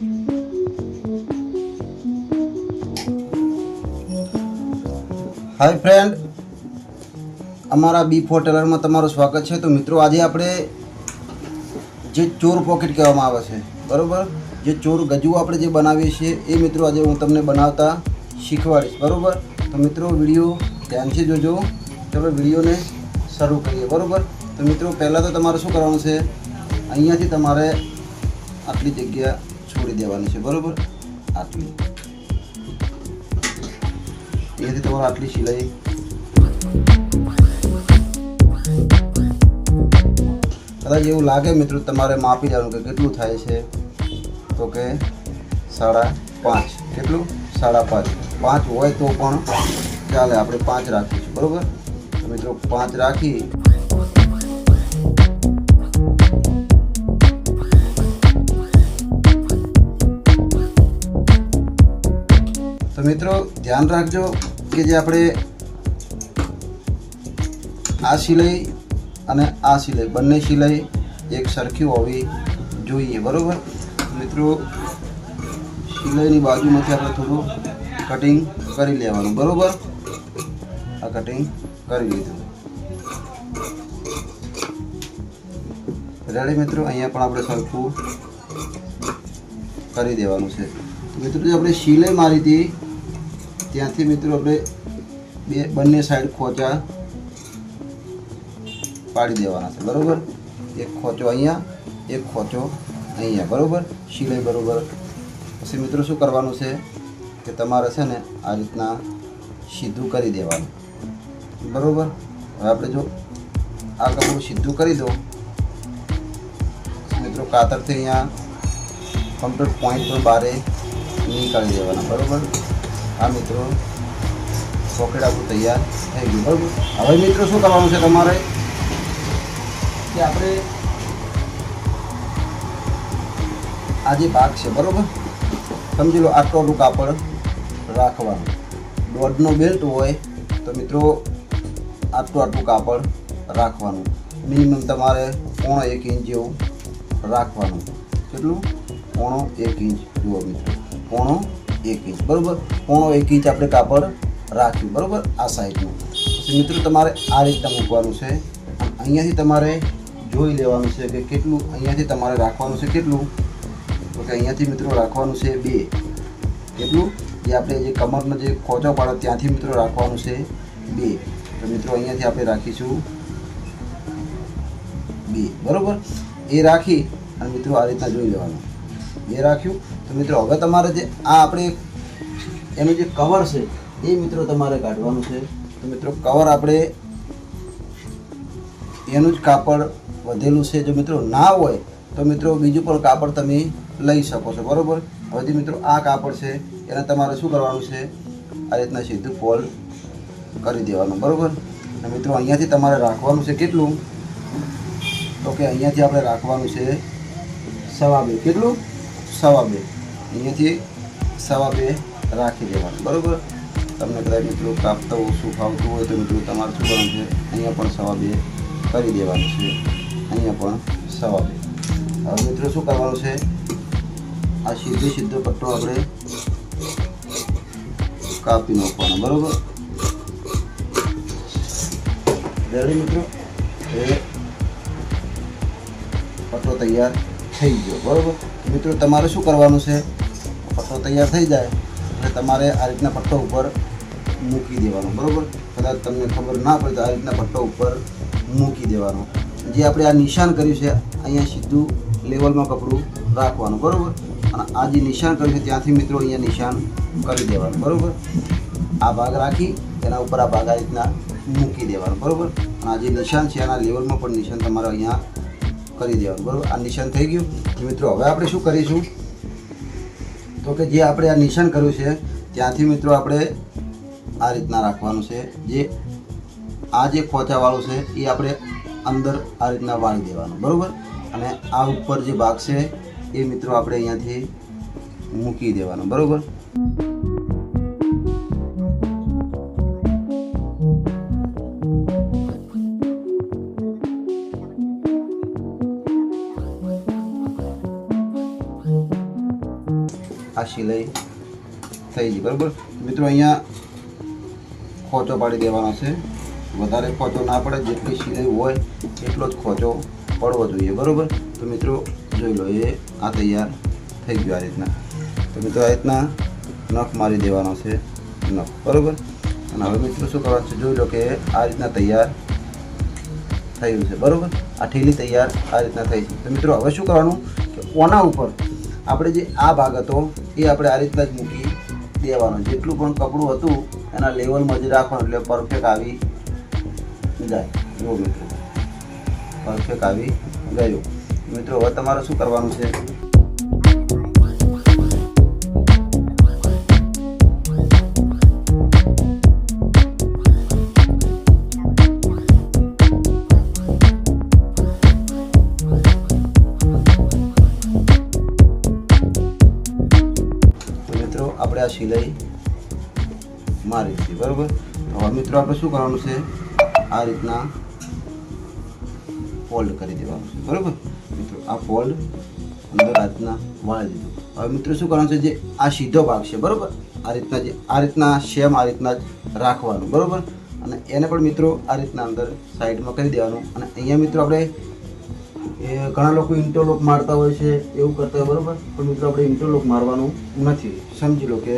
હાય friend અમારા બી four ટેલરમાં તમારું સ્વાગત છે. તો મિત્રો, આજે આપણે જે ચોર પોકેટ કહેવામાં આવે છે, બરાબર? જે ચોર ગજુ આપણે જે બનાવીએ છીએ, એ મિત્રો આજે હું તમને બનાવતા શીખવાડીશ, બરાબર? તો મિત્રો, વીડિયો ધ્યાનથી જોજો. ચાલો વિડીયોને શરૂ કરીએ, બરાબર? તો મિત્રો, પહેલાં તો તમારે શું કરવાનું છે? અહીંયાથી તમારે આટલી જગ્યા છોડી દેવાની છે, બરાબર? આટલી. અહીંયાથી તમારે આટલી સિલાઈ કદાચ એવું લાગે મિત્રો તમારે માપી જવાનું કે કેટલું થાય છે? તો કે સાડા પાંચ. કેટલું? સાડા પાંચ. પાંચ હોય તો પણ ચાલે, આપણે પાંચ રાખીશું, બરોબર? મિત્રો પાંચ રાખી તો મિત્રો, ધ્યાન રાખજો કે જે આપણે આ સિલાઈ અને આ સિલાઈ, બંને સિલાઈ એક સરખી હોવી જોઈએ, બરોબર? મિત્રો, સિલાઈની બાજુમાંથી આપણે થોડું કટિંગ કરી લેવાનું, બરોબર? આ કટિંગ કરી લીધું. રેડી મિત્રો? અહીંયા પણ આપણે સરખું કરી દેવાનું છે. મિત્રો, જે આપણે સિલાઈ મારી હતી ત્યાંથી મિત્રો આપણે બે બંને સાઈડ ખોચા પાડી દેવાના છે, બરાબર? એક ખોચો અહીંયા, એક ખોચો અહીંયા, બરાબર? સિલાઈ બરાબર. પછી મિત્રો શું કરવાનું છે કે તમારે છે ને આ રીતના સીધું કરી દેવાનું, બરોબર? હવે આપણે જો આ કપડું સીધું કરી દો. મિત્રો કાતરથી અહીંયા કમ્પ્લીટ પોઈન્ટ પણ બારે નીકાળી દેવાના, બરોબર? આ મિત્રો. આપણું તૈયાર. થઈ ગયું બરાબર. હવે મિત્રો, શું કરવાનું છે તમારે? કે આપણે આ જે ભાગ છે, બરાબર? સમજી લો આટલું કાપડ રાખવાનું. દોઢનો બેલ્ટ હોય તો મિત્રો, આટલું આટલું કાપડ રાખવાનું. મિનિમમ તમારે પોણો એક ઇંચ જેવું રાખવાનું. કેટલું? પોણો એક ઇંચ. જુઓ મિત્રો. પોણો એક ઇંચ, બરાબર? પોણો એક ઇંચ આપણે કાપડ રાખ્યું, બરાબર? આ સાઈડનું. પછી મિત્રો, તમારે આ રીતના મૂકવાનું છે. અહીંયાથી તમારે જોઈ લેવાનું છે કે કેટલું, અહીંયાથી તમારે રાખવાનું છે કેટલું? તો કે અહીંયાથી મિત્રો રાખવાનું છે બે. કેટલું? જે આપણે જે કમરનો જે ખોચો પાડો, ત્યાંથી મિત્રો રાખવાનું છે બે. તો મિત્રો, અહીંયાથી આપણે રાખીશું બે, બરાબર? એ રાખી અને મિત્રો, આ રીતના જોઈ લેવાનું. એ રાખ્યું. તો મિત્રો, હવે તમારે જે આ આપણે એનું જે કવર છે, એ મિત્રો તમારે કાઢવાનું છે. તો મિત્રો કવર આપણે એનું જ કાપડ વધેલું છે. જો મિત્રો ના હોય, તો મિત્રો બીજું પણ કાપડ તમે લઈ શકો છો. બરાબર? હવે જે મિત્રો, આ કાપડ છે, એને તમારે શું કરવાનું છે? આ રીતના સીધું ફોલ્ડ કરી દેવાનું. બરાબર? અને મિત્રો, અહીંયાથી તમારે રાખવાનું છે કેટલું? તો કે અહીંયાથી આપણે રાખવાનું છે સવા બે. કેટલું? સવા બે. અહીંયાથી સવા બે રાખી દેવાનું. બરાબર? તમને કદાચ મિત્રો કાપતા ઓછું ફાવતું હોય તો મિત્રો તમારે શું કરવાનું છે? અહીંયા પણ સવા બે કરી દેવાનું છે. અહીંયા પણ સવા બે હવે મિત્રો શું કરવાનું છે? આ સીધો સીધો પટ્ટો આપણે કાપી નાખવાનો, બરાબર? રેડી મિત્રો? એ પટ્ટો તૈયાર થઈ ગયો, બરાબર? મિત્રો તમારે શું કરવાનું છે? પટ્ટો તૈયાર થઈ જાય એટલે તમારે આ રીતના પટ્ટો ઉપર મૂકી દેવાનો, બરાબર? કદાચ તમને ખબર ના પડે તો આ રીતના પટ્ટો ઉપર મૂકી દેવાનો. જે આપણે આ નિશાન કર્યું છે, અહીંયા સીધું લેવલમાં કપડું રાખવાનું, બરાબર? અને આ જે નિશાન કર્યું છે, ત્યાંથી મિત્રો અહીંયા નિશાન કરી દેવાનું, બરાબર? આ ભાગ રાખી તેના ઉપર આ ભાગ આ રીતના મૂકી દેવાનો, બરાબર? અને આ જે નિશાન છે એના લેવલમાં પણ નિશાન તમારે અહીંયા કરી દેવાનું, બરાબર? આ નિશાન થઈ ગયું. મિત્રો, હવે આપણે શું કરીશું? તો કે જે આપણે આ નિશાન કર્યું છે, ત્યાંથી મિત્રો આપણે આ રીતના રાખવાનું છે. જે આ જે ખોચાવાળું છે, એ આપણે અંદર આ રીતના વાળી દેવાનું, બરાબર? અને આ ઉપર જે ભાગ છે, એ મિત્રો આપણે અહીંયાથી મૂકી દેવાનો, બરોબર? સિલાઈ થઈ ગઈ, બરાબર? મિત્રો, અહીંયા ખોચો પાડી દેવાનો છે. વધારે ખોચો ના પડે, જેટલી સિલાઈ હોય એટલો જ ખોચો પડવો જોઈએ, બરાબર? તો મિત્રો, જોઈ લો, એ આ તૈયાર થઈ ગયું આ રીતના. તો મિત્રો, આ રીતના નખ મારી દેવાનો છે, નખ, બરાબર? અને હવે મિત્રો, શું કરવાનું છે? જોઈ લો કે આ રીતના તૈયાર થયું છે, બરાબર? આ ઠેલી તૈયાર આ રીતના થઈ છે. તો મિત્રો, હવે શું કરવાનું? કે ઓના ઉપર આપણે જે આ ભાગ હતો એ આપણે આ રીતના જ મૂકી દેવાનું. જેટલું પણ કપડું હતું, એના લેવલમાં જ રાખવાનું. એટલે પરફેક્ટ આવી જાય. જુઓ મિત્રો. પરફેક્ટ આવી ગયું. મિત્રો, હવે તમારે શું કરવાનું છે? સિલાઈ મારી છે બરાબર? હવે મિત્રો આપણે શું કરવાનું છે? આ રીતના ફોલ્ડ કરી દેવાનું છે, બરાબર? મિત્રો, આ ફોલ્ડ અંદર આ રીતના વાળી દીધું. હવે મિત્રો શું કરવાનું છે? જે આ સીધો ભાગ છે, બરાબર? આ રીતના જે, આ રીતના સેમ આ રીતના જ રાખવાનું, બરાબર? અને એને પણ મિત્રો આ રીતના અંદર સાઈડમાં કરી દેવાનું. અને અહીંયા મિત્રો આપણે એ ઘણા લોકો ઇન્ટરલોક મારતા હોય છે, એવું કરતા હોય, બરાબર? પણ મિત્રો, આપણે ઇન્ટરલોક મારવાનું નથી. સમજી લો કે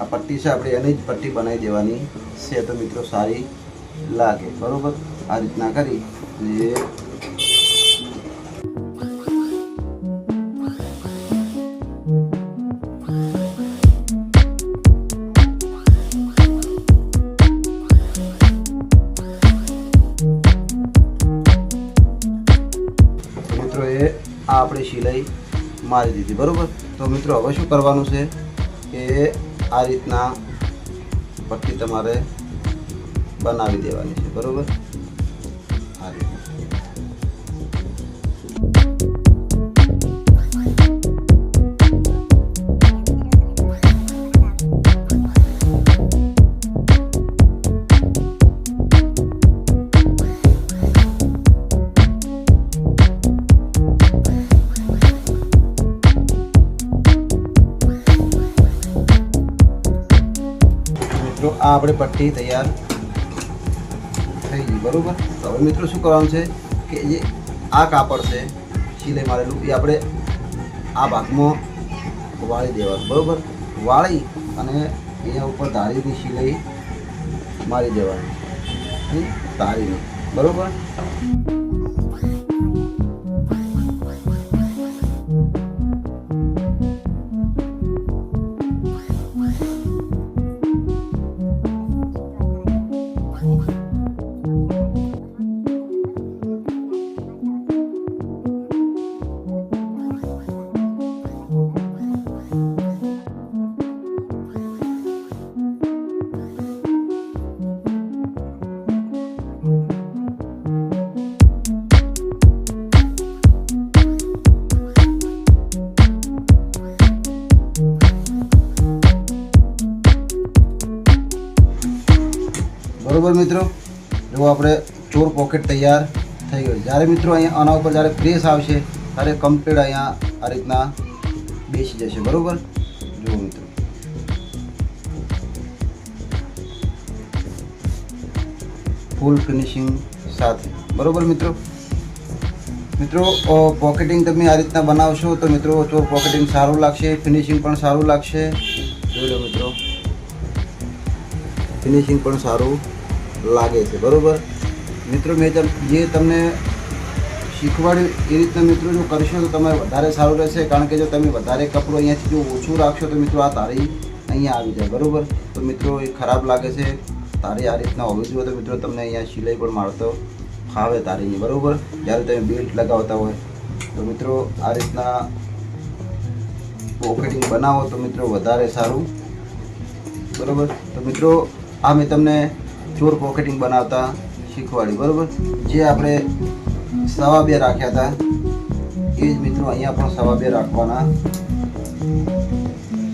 આ પટ્ટી છે, આપણે એની જ પટ્ટી બનાવી દેવાની છે, તો મિત્રો સારી લાગે, બરાબર? આ રીતના કરી અને બરાબર બરોબર? તો મિત્રો, હવે શું કરવાનું છે કે આ રીતના પટ્ટી તમારે બનાવી દેવાની છે, બરોબર? આ આપણે પટ્ટી તૈયાર થઈ ગઈ, બરાબર? તો હવે મિત્રો શું કરવાનું છે કે જે આ કાપડ છે સિલાઈ મારેલું, એ આપણે આ ભાગમાં વાળી દેવાનું, બરાબર? વાળી અને અહીંયા ઉપર ધારીની સિલાઈ મારી દેવાની? ધારીની, બરોબર? બરોબર મિત્રો? જો આપણે ચોર પોકેટ તૈયાર થઈ ગયું જ્યારે મિત્રો અહીંયા આના ઉપર જ્યારે પ્રેસ આવશે, ત્યારે કમ્પ્લીટ અહીંયા આ રીતના બેસી જશે. બરોબર? જુઓ મિત્રો. ફૂલ ફિનિશિંગ સાથે. બરાબર મિત્રો? મિત્રો પોકેટિંગ તમે આ રીતના બનાવશો તો મિત્રો ચોર પોકેટિંગ સારું લાગશે ફિનિશિંગ પણ સારું લાગશે. જોઈ લો મિત્રો. ફિનિશિંગ પણ સારું લાગે છે, બરાબર? મિત્રો, મેં જે તમને શીખવાડ્યું એ રીતના મિત્રો જો કરશો તો તમારે વધારે સારું રહેશે, કારણ કે જો તમે વધારે કપડું અહીંયાથી જો ઓછું રાખશો તો મિત્રો આ તારી અહીંયા આવી જાય, બરાબર? તો મિત્રો, એ ખરાબ લાગે છે. તારી આ રીતના હોવી જોઈએ તો મિત્રો તમને અહીંયા સિલાઈ પણ મારતો ફાવે તારીની, બરોબર? જ્યારે તમે બેલ્ટ લગાવતા હોય તો મિત્રો આ રીતના પોકેટિંગ બનાવો તો મિત્રો વધારે સારું, બરાબર? તો મિત્રો, આ મેં તમને ચોર પોકેટિંગ બનાવતા શીખવાડી, બરાબર? જે આપણે સવા બે રાખ્યા હતા, એ જ મિત્રો અહીંયા પણ સવા બે રાખવાના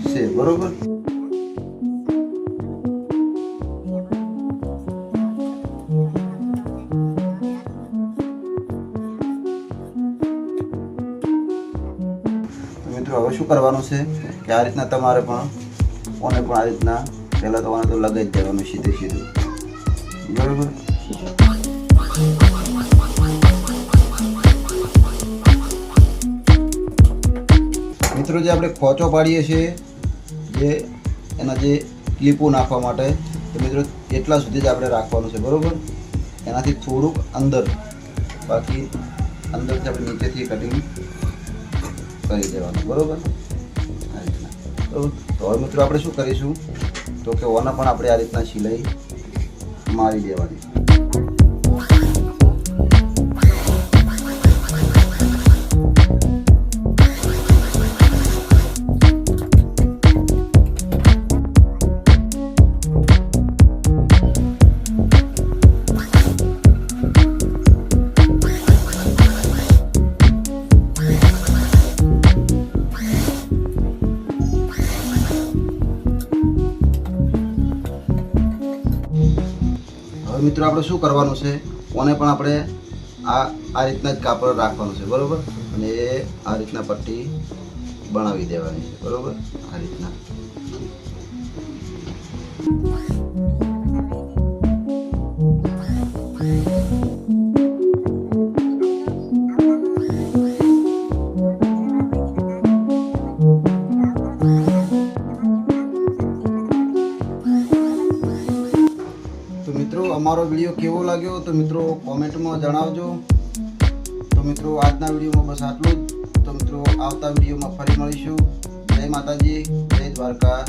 છે, બરાબર? મિત્રો, હવે શું કરવાનું છે કે આ રીતના તમારે પણ ઓને પણ આ રીતના પહેલાં તો તો લગાવી જ દેવાનું સીધે સીધું. બરાબર મિત્રો, જે આપણે ખોચો પાડીએ છીએ, જે એના જે ક્લિપો નાખવા માટે તો મિત્રો એટલા સુધી જ આપણે રાખવાનું છે, બરાબર? એનાથી થોડુંક અંદર, બાકી અંદરથી આપણે નીચેથી કટિંગ કરી દેવાનું બરાબર? તો હવે મિત્રો, આપણે શું કરીશું? તો કે ઓના પણ આપણે આ રીતના સિલાઈ મારી દેવાની હવે મિત્રો, આપણે શું કરવાનું છે? કોને પણ આપણે આ આ રીતના જ કાપડ રાખવાનું છે, બરાબર? અને એ આ રીતના પટ્ટી બનાવી દેવાની છે, બરોબર? આ રીતના. અમારો વીડિયો કેવો લાગ્યો તો મિત્રો કોમેન્ટમાં જણાવજો. તો મિત્રો આજના વિડીયોમાં બસ આટલું જ. તો મિત્રો આવતા વિડીયોમાં ફરી મળીશું. જય માતાજી, જય દ્વારકા